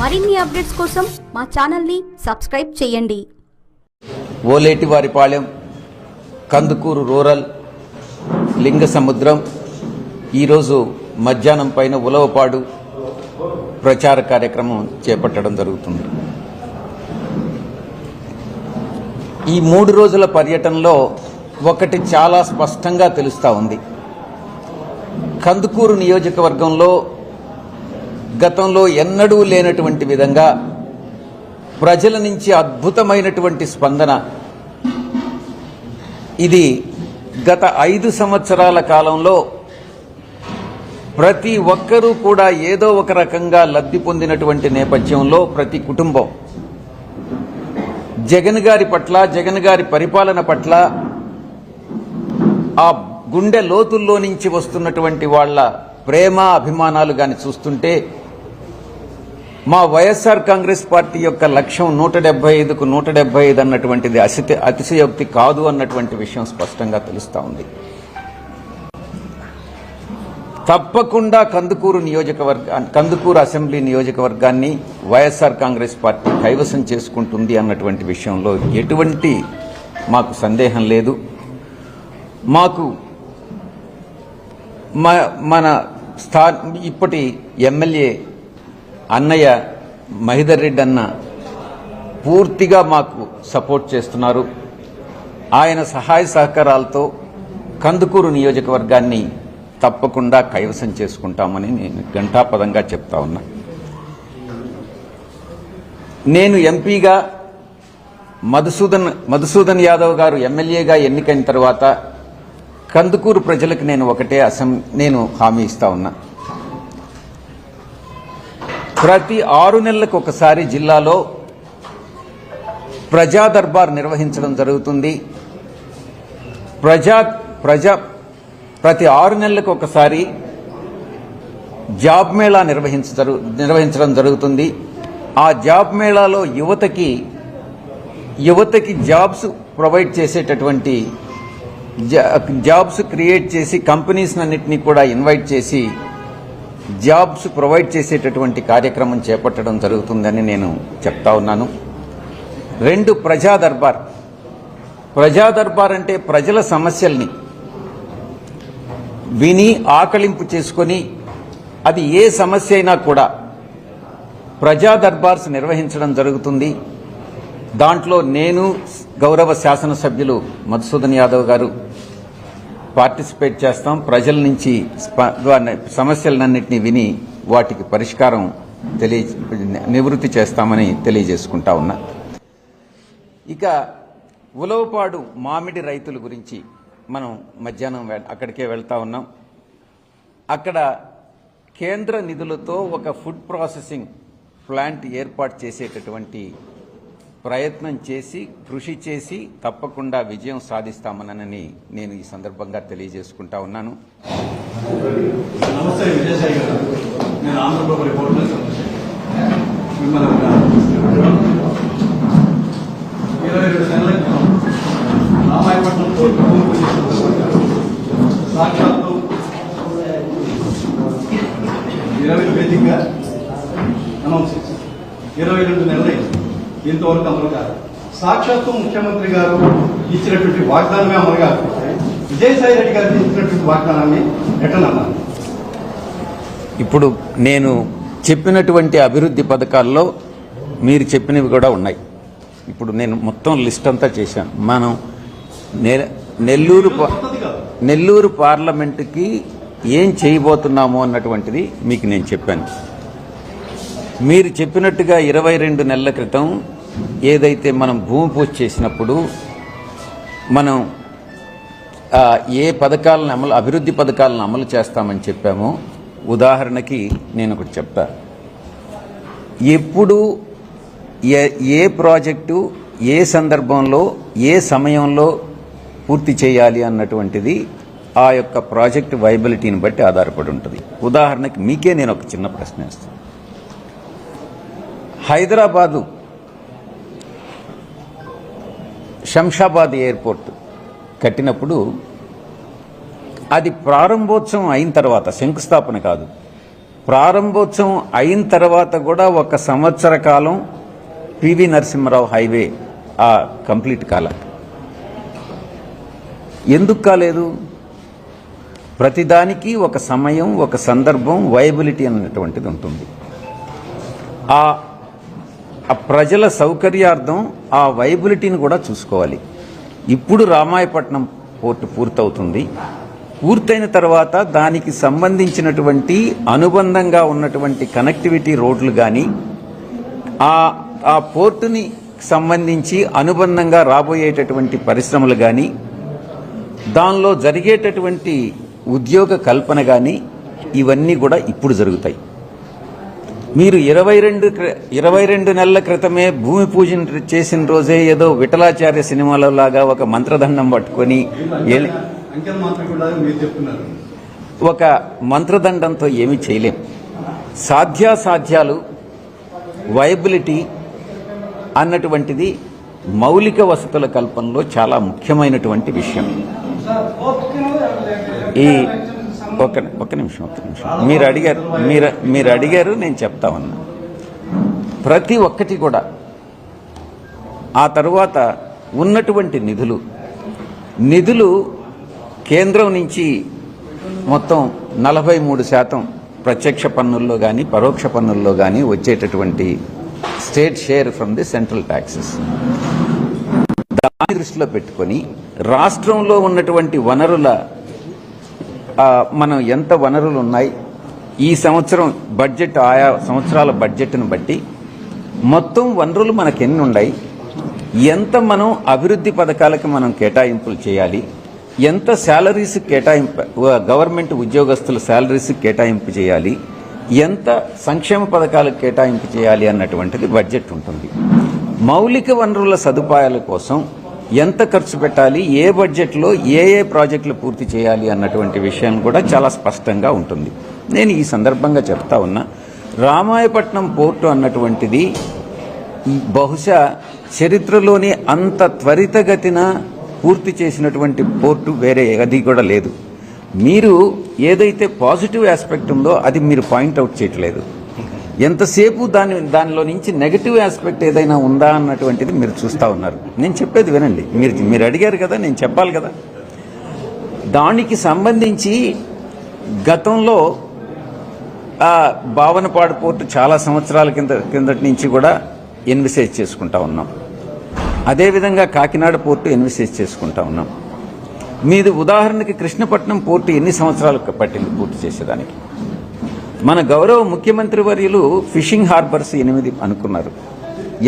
మరిన్ని అప్డేట్స్ కోసం మా ఛానల్ని సబ్స్క్రైబ్ చేయండి. ఓలేటివారిపాలెం కందుకూరు రూరల్ లింగ సముద్రం ఈరోజు మధ్యాహ్నం పైన ఉలవపాడు ప్రచార కార్యక్రమం చేపట్టడం జరుగుతుంది. ఈ మూడు రోజుల పర్యటనలో ఒకటి చాలా స్పష్టంగా తెలుస్తూ ఉంది. కందుకూరు నియోజకవర్గంలో గతంలో ఎన్నడూ లేనటువంటి విధంగా ప్రజల నుంచి అద్భుతమైనటువంటి స్పందన. ఇది గత ఐదు సంవత్సరాల కాలంలో ప్రతి ఒక్కరూ కూడా ఏదో ఒక రకంగా లబ్ధి పొందినటువంటి నేపథ్యంలో ప్రతి కుటుంబం. జగన్ గారి పట్ల జగన్ గారి పరిపాలన పట్ల ఆ గుండె లోతుల్లో నుంచి వస్తున్నటువంటి వాళ్ళ ప్రేమ అభిమానాలు గాని చూస్తుంటే మా వైఎస్ఆర్ కాంగ్రెస్ పార్టీ యొక్క లక్ష్యం నూట డెబ్బై ఐదుకు నూట డెబ్బై ఐదు అన్నటువంటిది అసిత అతిశయోక్తి కాదు అన్నటువంటి విషయం స్పష్టంగా తెలుస్తా ఉంది. తప్పకుండా కందుకూరు నియోజకవర్గ కందుకూరు అసెంబ్లీ నియోజకవర్గాన్ని వైఎస్ఆర్ కాంగ్రెస్ పార్టీ కైవసం చేసుకుంటుంది అన్నటువంటి విషయంలో ఎటువంటి మాకు సందేహం లేదు. మాకు మన స్థా ఇప్పటి ఎమ్మెల్యే అన్నయ్య మహిదర్ రెడ్డి అన్న పూర్తిగా మాకు సపోర్ట్ చేస్తున్నారు. ఆయన సహాయ సహకారాలతో కందుకూరు నియోజకవర్గాన్ని తప్పకుండా కైవసం చేసుకుంటామని నేను ఘంటాపదంగా చెప్తా ఉన్నా. నేను ఎంపీగా మధుసూదన్ మధుసూదన్ యాదవ్ గారు ఎమ్మెల్యేగా ఎన్నికైన తర్వాత కందుకూరు ప్రజలకు నేను ఒకటే అసం నేను హామీ ఇస్తా ఉన్నా. ప్రతి ఆరు నెలలకు ఒకసారి జిల్లాలో ప్రజా దర్బార్ నిర్వహించడం జరుగుతుంది. ప్రజా ప్రజా ప్రతి ఆరు నెలలకు ఒకసారి జాబ్ మేళా నిర్వహించ నిర్వహించడం జరుగుతుంది. ఆ జాబ్ మేళాలో యువతకి యువతకి జాబ్స్ ప్రొవైడ్ చేసేటటువంటి జా- జాబ్స్ క్రియేట్ చేసి కంపెనీస్ అన్నింటినీ కూడా ఇన్వైట్ చేసి జాబ్స్ ప్రొవైడ్ చేసేటటువంటి కార్యక్రమం చేపట్టడం జరుగుతుందని నేను చెప్తా ఉన్నాను. రెండు ప్రజా దర్బార్. ప్రజా దర్బార్ అంటే ప్రజల సమస్యల్ని విని ఆకలింపు చేసుకొని అది ఏ సమస్య అయినా కూడా ప్రజా దర్బార్స్ నిర్వహించడం జరుగుతుంది. దాంట్లో నేను గౌరవ శాసనసభ్యులు మధుసూదన్ యాదవ్ గారు పార్టిసిపేట్ చేస్తాం. ప్రజల నుంచి సమస్యలన్నింటినీ విని వాటికి పరిష్కారం తెలియ నివృత్తి చేస్తామని తెలియజేసుకుంటా ఉన్నా. ఇక ఉలవపాడు మామిడి రైతుల గురించి మనం మధ్యాహ్నం వె- అక్కడికే వెళ్తా ఉన్నాం. అక్కడ కేంద్ర నిధులతో ఒక ఫుడ్ ప్రాసెసింగ్ ప్లాంట్ ఏర్పాటు చేసేటటువంటి ప్రయత్నం చేసి కృషి చేసి తప్పకుండా విజయం సాధిస్తామనని నేను ఈ సందర్భంగా తెలియజేసుకుంటా ఉన్నాను. నమస్తే ఇరవై రెండు సాక్షాత్తు ఇరవై వేదికగా అనౌన్స్ ఇరవై రెండు నెలలు ఇంతవరకు అమలు కాదు. సాక్షాత్తు ముఖ్యమంత్రి గారు ఇచ్చినటువంటి వాగ్దానమే అమలు కాకపోతే విజయసాయి రెడ్డి గారు ఇచ్చినటువంటి వాగ్దానాన్ని ఎట్టనన్నారు ఇప్పుడు నేను చెప్పినటువంటి అభివృద్ధి పథకాల్లో మీరు చెప్పినవి కూడా ఉన్నాయి. ఇప్పుడు నేను మొత్తం లిస్ట్ అంతా చేశాను. మనం నెల్లూరు నెల్లూరు పార్లమెంటుకి ఏం చేయబోతున్నాము అన్నటువంటిది మీకు నేను చెప్పాను. మీరు చెప్పినట్టుగా ఇరవై రెండు నెలల క్రితం ఏదైతే మనం భూమి పూజ చేసినప్పుడు మనం ఏ పథకాలను అమలు అభివృద్ధి పథకాలను అమలు చేస్తామని చెప్పామో ఉదాహరణకి నేను ఒకటి చెప్తా. ఎప్పుడు ఏ ఏ ప్రాజెక్టు ఏ సందర్భంలో ఏ సమయంలో పూర్తి చేయాలి అన్నటువంటిది ఆ యొక్క ప్రాజెక్ట్ వైబిలిటీని బట్టి ఆధారపడి ఉంటుంది. ఉదాహరణకి మీకే నేను ఒక చిన్న ప్రశ్న వేస్తాను. హైదరాబాదు శంషాబాద్ ఎయిర్పోర్ట్ కట్టినప్పుడు అది ప్రారంభోత్సవం అయిన తర్వాత శంకుస్థాపన కాదు ప్రారంభోత్సవం అయిన తర్వాత కూడా ఒక సంవత్సర కాలం పివి నరసింహరావు హైవే ఆ కంప్లీట్ కాల. ఎందుకు కాలేదు? ప్రతిదానికి ఒక సమయం ఒక సందర్భం వైబిలిటీ అనేటువంటిది ఉంటుంది. ఆ ఆ ప్రజల సౌకర్యార్థం ఆ వైబిలిటీని కూడా చూసుకోవాలి. ఇప్పుడు రామాయపట్నం పోర్టు పూర్తవుతుంది. పూర్తయిన తర్వాత దానికి సంబంధించినటువంటి అనుబంధంగా ఉన్నటువంటి కనెక్టివిటీ రోడ్లు కానీ ఆ ఆ పోర్టుని సంబంధించి అనుబంధంగా రాబోయేటటువంటి పరిశ్రమలు కానీ దానిలో జరిగేటటువంటి ఉద్యోగ కల్పన కానీ ఇవన్నీ కూడా ఇప్పుడు జరుగుతాయి. మీరు ఇరవై రెండు ఇరవై రెండు నెలల క్రితమే భూమి పూజ చేసిన రోజే ఏదో విఠలాచార్య సినిమాలో లాగా ఒక మంత్రదండం పట్టుకొని ఒక మంత్రదండంతో ఏమీ చేయలేం. సాధ్యాసాధ్యాలు వైబిలిటీ అన్నటువంటిది మౌలిక వసతుల కల్పనలో చాలా ముఖ్యమైనటువంటి విషయం. ఈ ఒక ఒక నిమిషం ఒక నిమిషం. మీరు అడిగారు మీరు మీరు అడిగారు నేను చెప్తా ఉన్నా. ప్రతి ఒక్కటి కూడా ఆ తరువాత ఉన్నటువంటి నిధులు నిధులు కేంద్రం నుంచి మొత్తం నలభై మూడు శాతం ప్రత్యక్ష పన్నుల్లో కానీ పరోక్ష పన్నుల్లో కానీ వచ్చేటటువంటి state share from the central taxes. దాని దృష్టిలో పెట్టుకొని రాష్ట్రంలో ఉన్నటువంటి వనరుల మనం ఎంత వనరులు ఉన్నాయి ఈ సంవత్సరం బడ్జెట్ ఆయా సంవత్సరాల బడ్జెట్ను బట్టి మొత్తం వనరులు మనకు ఎన్ని ఉన్నాయి ఎంత మనం అభివృద్ధి పథకాలకి మనం కేటాయింపులు చేయాలి ఎంత శాలరీస్ కేటాయింపు గవర్నమెంట్ ఉద్యోగస్తుల శాలరీస్ కేటాయింపు చేయాలి ఎంత సంక్షేమ పథకాలకు కేటాయింపు చేయాలి అన్నటువంటిది బడ్జెట్ ఉంటుంది. మౌలిక వనరుల సదుపాయాల కోసం ఎంత ఖర్చు పెట్టాలి ఏ బడ్జెట్లో ఏ ఏ ప్రాజెక్టులు పూర్తి చేయాలి అన్నటువంటి విషయం కూడా చాలా స్పష్టంగా ఉంటుంది. నేను ఈ సందర్భంగా చెప్తా ఉన్నా రామాయపట్నం పోర్టు అన్నటువంటిది బహుశా చరిత్రలోనే అంత త్వరితగతిన పూర్తి చేసినటువంటి పోర్టు వేరే అది కూడా లేదు. మీరు ఏదైతే పాజిటివ్ ఆస్పెక్ట్ ఉందో అది మీరు పాయింట్అవుట్ చేయట్లేదు. ఎంతసేపు దాని దానిలో నుంచి నెగటివ్ ఆస్పెక్ట్ ఏదైనా ఉందా అన్నటువంటిది మీరు చూస్తూ ఉన్నారు. నేను చెప్పేది వినండి. మీరు మీరు అడిగారు కదా నేను చెప్పాలి కదా. దానికి సంబంధించి గతంలో ఆ భావనపాడు పోర్టు చాలా సంవత్సరాల కింద కిందటి నుంచి కూడా ఎన్విసేజ్ చేసుకుంటా ఉన్నాం. అదేవిధంగా కాకినాడ పోర్టు ఎన్విసేజ్ చేసుకుంటా ఉన్నాం. మీది ఉదాహరణకి కృష్ణపట్నం పోర్టు ఎన్ని సంవత్సరాలు పట్టింది పూర్తి చేసేదానికి? మన గౌరవ ముఖ్యమంత్రి వర్యులు ఫిషింగ్ హార్బర్స్ ఎనిమిది అనుకున్నారు.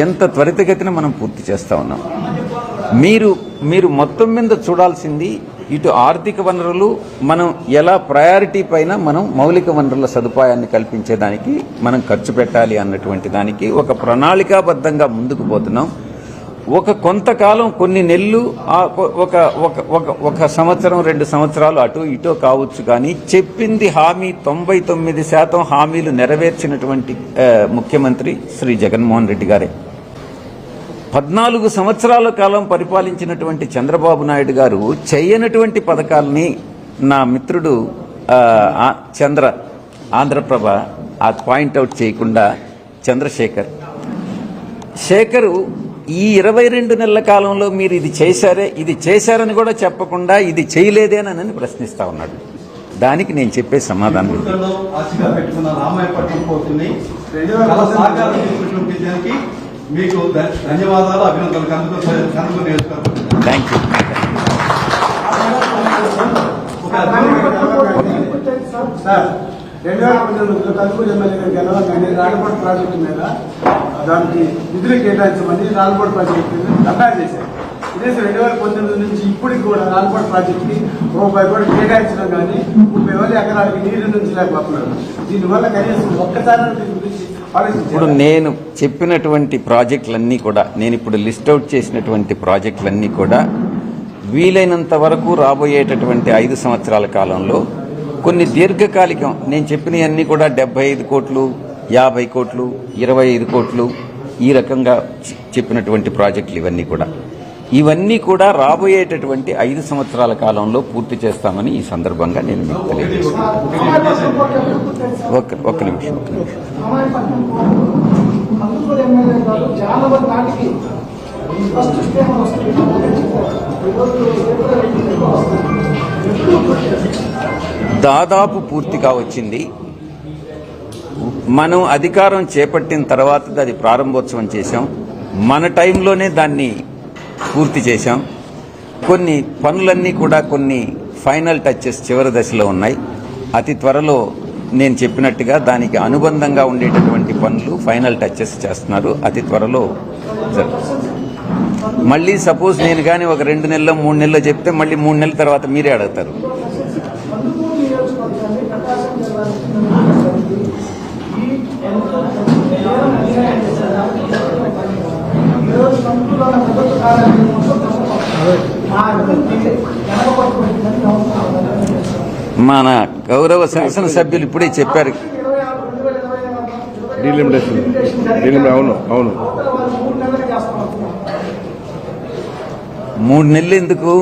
ఎంత త్వరితగతిన మనం పూర్తి చేస్తా ఉన్నాం. మీరు మీరు మొత్తం మీద చూడాల్సింది ఇటు ఆర్థిక వనరులు మనం ఎలా ప్రయారిటీ పైన మనం మౌలిక వనరుల సదుపాయాన్ని కల్పించేదానికి మనం ఖర్చు పెట్టాలి అన్నటువంటి దానికి ఒక ప్రణాళికాబద్ధంగా ముందుకు పోతున్నాం. ఒక కొంతకాలం కొన్ని నెలలు ఒక ఒక ఒక ఒక సంవత్సరం రెండు సంవత్సరాలు అటు ఇటో కావచ్చు కానీ చెప్పింది హామీ తొంభై తొమ్మిది శాతం హామీలు నెరవేర్చినటువంటి ముఖ్యమంత్రి శ్రీ జగన్మోహన్ రెడ్డి గారే. పద్నాలుగు సంవత్సరాల కాలం పరిపాలించినటువంటి చంద్రబాబు నాయుడు గారు చేయనటువంటి పథకాలని నా మిత్రుడు చంద్ర ఆంధ్రప్రభ ఆ పాయింట్అవుట్ చేయకుండా చంద్రశేఖర్. శేఖరు ఈ ఇరవై రెండు నెలల కాలంలో మీరు ఇది చేశారే ఇది చేశారని కూడా చెప్పకుండా ఇది చేయలేదేనని ప్రశ్నిస్తా ఉన్నాడు. దానికి నేను చెప్పే సమాధానం మీకు ధన్యవాదాలు అభినందనలు. కనుక కనుక థ్యాంక్ యూ సార్ రెండు వేల గారు గెలవగానే రాళ్ళపాడు ప్రాజెక్టు మీద దానికి నిధులు కేటాయించమని నాలుగోడు ప్రాజెక్టు అప్లై చేశారు. ఇదే రెండు వేల పంతొమ్మిది నుంచి ఇప్పటికి కూడా నాలుగోడు ప్రాజెక్టుకి రూపాయి కూడా కేటాయించడం కానీ ముప్పై వేల ఎకరాలకి నీరు నుంచి లేకపోతున్నారు దీనివల్ల కనీసం ఒక్కసారి ఇప్పుడు నేను చెప్పినటువంటి ప్రాజెక్టులన్నీ కూడా నేను ఇప్పుడు లిస్ట్ అవుట్ చేసినటువంటి ప్రాజెక్టులన్నీ కూడా వీలైనంత వరకు రాబోయేటటువంటి ఐదు సంవత్సరాల కాలంలో కొన్ని దీర్ఘకాలికం నేను చెప్పినవన్నీ కూడా డెబ్బై ఐదు కోట్లు యాభై కోట్లు ఇరవై ఐదు కోట్లు ఈ రకంగా చెప్పినటువంటి ప్రాజెక్టులు ఇవన్నీ కూడా. ఇవన్నీ కూడా రాబోయేటటువంటి ఐదు సంవత్సరాల కాలంలో పూర్తి చేస్తామని ఈ సందర్భంగా నేను మీకు ఒక్క ఒక్క నిమిషం ఒక్క నిమిషం. వచ్చింది. మనం అధికారం చేపట్టిన తర్వాత అది ప్రారంభోత్సవం చేశాం. మన టైంలోనే దాన్ని పూర్తి చేశాం. కొన్ని పనులన్నీ కూడా కొన్ని ఫైనల్ టచెస్ చివరి దశలో ఉన్నాయి. అతి త్వరలో నేను చెప్పినట్టుగా దానికి అనుబంధంగా ఉండేటటువంటి పనులు ఫైనల్ టచెస్ చేస్తున్నారు. అతి త్వరలో మళ్ళీ సపోజ్ నేను కానీ ఒక రెండు నెలలు మూడు నెలలు చెప్తే మళ్ళీ మూడు నెలల తర్వాత మీరే అడుగుతారు కందుకూరు నియోజకవర్గాన్ని ప్రకాశం జిల్లా ఈ ప్రభుత్వ ఆ అభివృద్ధి వెనకబడుతుందని మన గౌరవ శాసనసభ్యులు ఇప్పుడే చెప్పారు. డీలిమిటేషన్ అవును అవును. మూడు నెలలు ఎందుకు?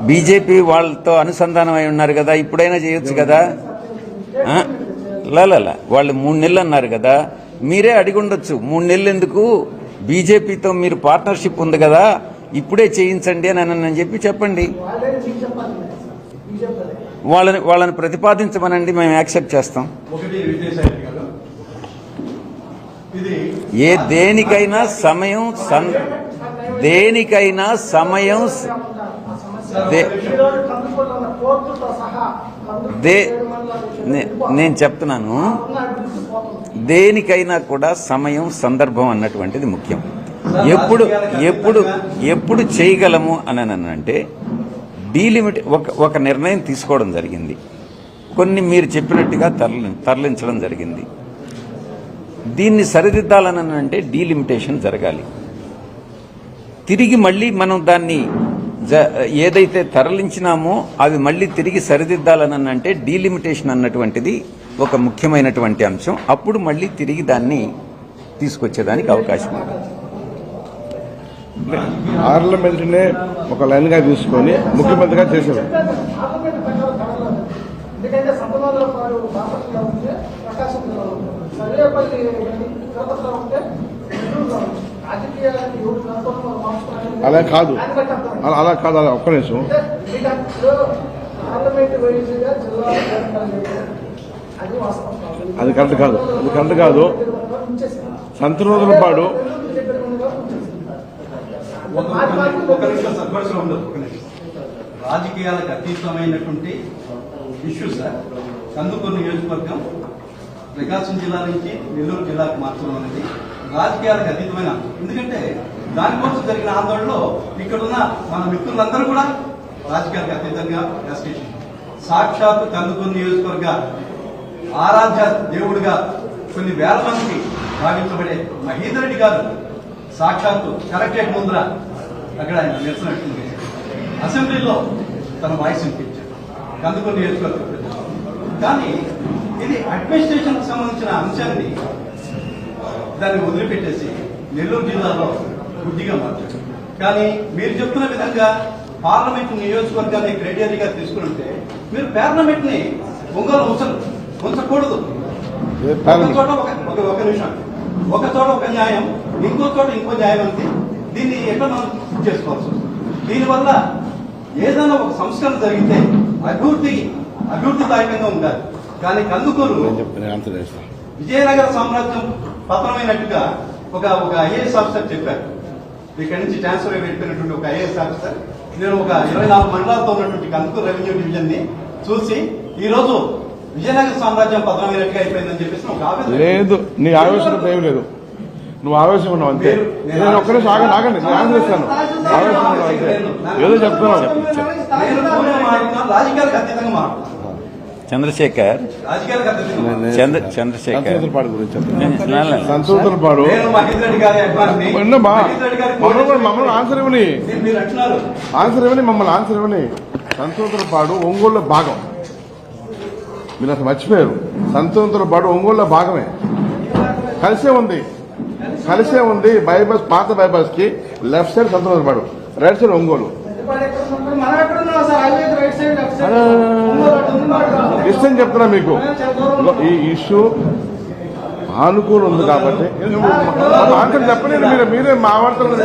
బీజేపీ వాళ్ళతో అనుసంధానం అయి ఉన్నారు కదా ఇప్పుడైనా చేయొచ్చు కదా? లాలా వాళ్ళు మూడు నెలలు అన్నారు కదా మీరే అడిగి ఉండొచ్చు. మూడు నెలలు ఎందుకు? బీజేపీతో మీరు పార్ట్నర్షిప్ ఉంది కదా ఇప్పుడే చేయించండి అని అని చెప్పి చెప్పండి. వాళ్ళని వాళ్ళని ప్రతిపాదించమనండి మేము యాక్సెప్ట్ చేస్తాం. ఏ దేనికైనా సమయం సన్ దేనికైనా సమయం దే- దే నే- నేను చెప్తున్నాను. దేనికైనా కూడా సమయం సందర్భం అన్నటువంటిది ముఖ్యం. ఎప్పుడు ఎప్పుడు ఎప్పుడు చేయగలము అని అంటే డీలిమిట్ ఒక ఒక నిర్ణయం తీసుకోవడం జరిగింది. కొన్ని మీరు చెప్పినట్టుగా తరలి తరలించడం జరిగింది. దీన్ని సరిదిద్దాలని అంటే డీలిమిటేషన్ జరగాలి. తిరిగి మళ్ళీ మనం దాన్ని జ- ఏదైతే తరలించినామో అవి మళ్ళీ తిరిగి సరిదిద్దాలని అంటే డీలిమిటేషన్ అన్నటువంటిది ఒక ముఖ్యమైనటువంటి అంశం. అప్పుడు మళ్ళీ తిరిగి దాన్ని తీసుకొచ్చేదానికి అవకాశం ఉంది. పార్లమెంట్నే ఒక లైన్గా తీసుకొని ముఖ్యమంత్రిగా చేశారు ఎవరు అలా కాదు. అలా అలా కాదు అలా ఒక్క నిమిషం. అది అది కరెక్ట్ కాదు. అది కరెక్ట్ కాదు. సంత రోజుల ఒక నిమిషం ఉండదు నిమిషం రాజకీయాలకు అతీతమైనటువంటి ఇష్యూ సార్. కందుకూరు నియోజకవర్గం ప్రకాశం జిల్లా నుంచి నెల్లూరు జిల్లాకు మార్చడం అనేది రాజకీయాలకు అతీతమైన. ఎందుకంటే దానికోసం జరిగిన ఆందోళనలో ఇక్కడున్న మన మిత్రులందరూ కూడా రాజకీయాలకు అతీతంగా రాజకీయ సాక్షాత్ కందుకూరు నియోజకవర్గ ఆరాధ్య దేవుడిగా కొన్ని వేల మందికి భావించబడే మహేందర్ రెడ్డి గారు సాక్షాత్తు కలెక్టరేట్ ముందర అక్కడ ఆయన నిరసన వ్యక్తం చేశారు. అసెంబ్లీలో తన వాయిస్ వినిపించారు. కందుకూరు నియోజకవర్గం కానీ ఇది అడ్మినిస్ట్రేషన్ సంబంధించిన అంశాన్ని దాన్ని వదిలిపెట్టేసి నెల్లూరు జిల్లాలో బుద్ధిగా మార్చారు. కానీ మీరు చెప్తున్న విధంగా పార్లమెంట్ నియోజకవర్గాన్ని క్రైటీరియాగా తీసుకుని ఉంటే మీరు పార్లమెంట్ని ఒంగోలు ఉంచరు ఉంచకూడదు. ఒక? చోట ఒక నిమిషం. ఒక చోట ఒక న్యాయం ఇంకో చోట ఇంకో న్యాయం ఉంది. దీన్ని ఎట్లా మనం వస్తుంది దీనివల్ల ఏదైనా ఒక సంస్కరణ జరిగితే అభివృద్ధి అభివృద్ధిదాయకంగా ఉండాలి. కానీ కందుకూరు విజయనగర సామ్రాజ్యం పతనమైనట్టుగా ఒక ఒక ఐఏఎస్ ఆఫీసర్ చెప్పారు. ఇక్కడి నుంచి ట్రాన్స్ఫర్ వెళ్ళిపోయినటువంటి ఒక ఐఏఎస్ ఆఫీసర్. నేను ఒక ఇరవై నాలుగు మండలాలతో ఉన్నటువంటి కందుకూరు రెవెన్యూ డివిజన్ని చూసి ఈ రోజు విజయనగర సామ్రాజ్యం పతనమైనట్టుగా అయిపోయిందని చెప్పేసి ఒక ఆవేదన లేదు నీ ఆవేశం ఏం లేదు. నువ్వు ఆవేశం ఉన్నావు అంతే. నేను ఒక్క నిమిషం ఆగండి ఆగండి నేను ఆన్సర్ ఇస్తాను ఆవేశం ఉన్నావు అంతే. ఏదో చెప్తున్నావు నేను రాజకీయాలకు అతీతంగా మాట్లాడుతున్నాను చంద్రశేఖర్. చంద్ర చంద్రశేఖర్. సంతోషుల పాడు గురించి చెప్తాను నేను- నేను- సంతోషుల పాడు నేను మహేందర్ రెడ్డి గారి అభిమానిని. విన్నమ్మా మహేందర్ రెడ్డి గారి మమ్మల్ని మమ్మల్ని ఆన్సర్ ఇవ్వని. ఆన్సర్ ఇవ్వని మమ్మల్ని ఆన్సర్ ఇవ్వని. పాడు ఒంగోలులో భాగం. మీరు అసలు మర్చిపోయారు. పాడు ఒంగోలులో భాగమే. కలిసే ఉంది. కలిసే ఉంది బైపాస్ పాత బైపాస్కి లెఫ్ట్ సైడ్ సంతోషుల పాడు రైట్ సైడ్ ఒంగోలు. ఇష్టం చెప్తున్నా మీకు. ఈ ఇష్యూ ఆనుకూలం ఉంది కాబట్టి. ఆన్సర్ చెప్పలేదు మీరు మీరే మా వార్తలు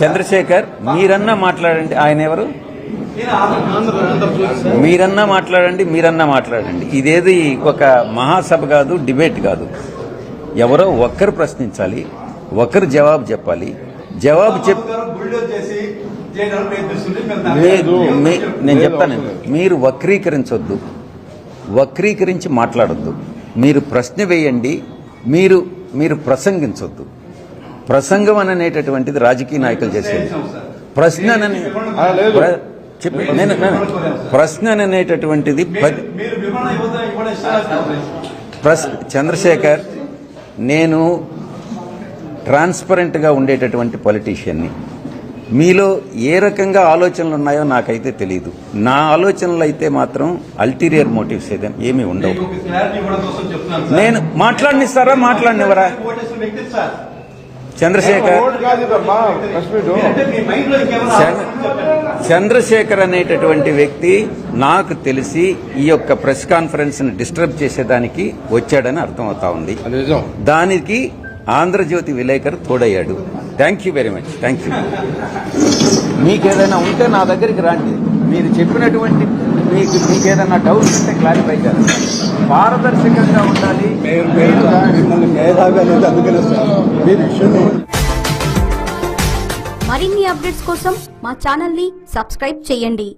చంద్రశేఖర్ మీరన్నా మాట్లాడండి. ఆయన ఎవరు? మీరన్నా మాట్లాడండి మీరన్నా మాట్లాడండి. ఇదేది ఒక మహాసభ కాదు డిబేట్ కాదు. ఎవరో ఒక్కరు ప్రశ్నించాలి ఒకరు జవాబు చెప్పాలి. జవాబు చెప్ నేను లేదు, చెప్తాను అవసరం లేదు. మీరు వక్రీకరించొద్దు. వక్రీకరించి మాట్లాడొద్దు. మీరు ప్రశ్న వేయండి మీరు మీరు ప్రసంగించొద్దు. ప్రసంగం అని అనేటటువంటిది రాజకీయ నాయకులు చేసేది. ప్రశ్న చెప్పి. నేను ప్రశ్న అని అనేటటువంటిది చంద్రశేఖర్ నేను ట్రాన్స్పరెంట్గా ఉండేటటువంటి పొలిటీషియన్ని. మీలో ఏ రకంగా ఆలోచనలు ఉన్నాయో నాకైతే తెలియదు నా ఆలోచనలు అయితే మాత్రం అల్టీరియర్ మోటివ్స్ ఏదే ఏమీ ఉండవు. నేను మాట్లాడనిస్తారా? మాట్లాడినవరా. చంద్రశేఖర్. చంద్రశేఖర్ అనేటటువంటి వ్యక్తి నాకు తెలిసి ఈ యొక్క ప్రెస్ కాన్ఫరెన్స్ని డిస్టర్బ్ చేసేదానికి వచ్చాడని అర్థమవుతా ఉంది. దానికి ఆంధ్రజ్యోతి విలేకరు తోడయ్యాడు. Thank you very much thank you మీకేదైనా ఉంటే నా దగ్గరికి రండి. మీరు చెప్పినటువంటి మీకు మీకేదైనా డౌట్స్ ఉంటే క్లారిఫై చేస్తాను పారదర్శకంగా ఉండాలి. మరిన్ని అప్డేట్స్ కోసం మా ఛానల్ని సబ్స్క్రైబ్ చేయండి.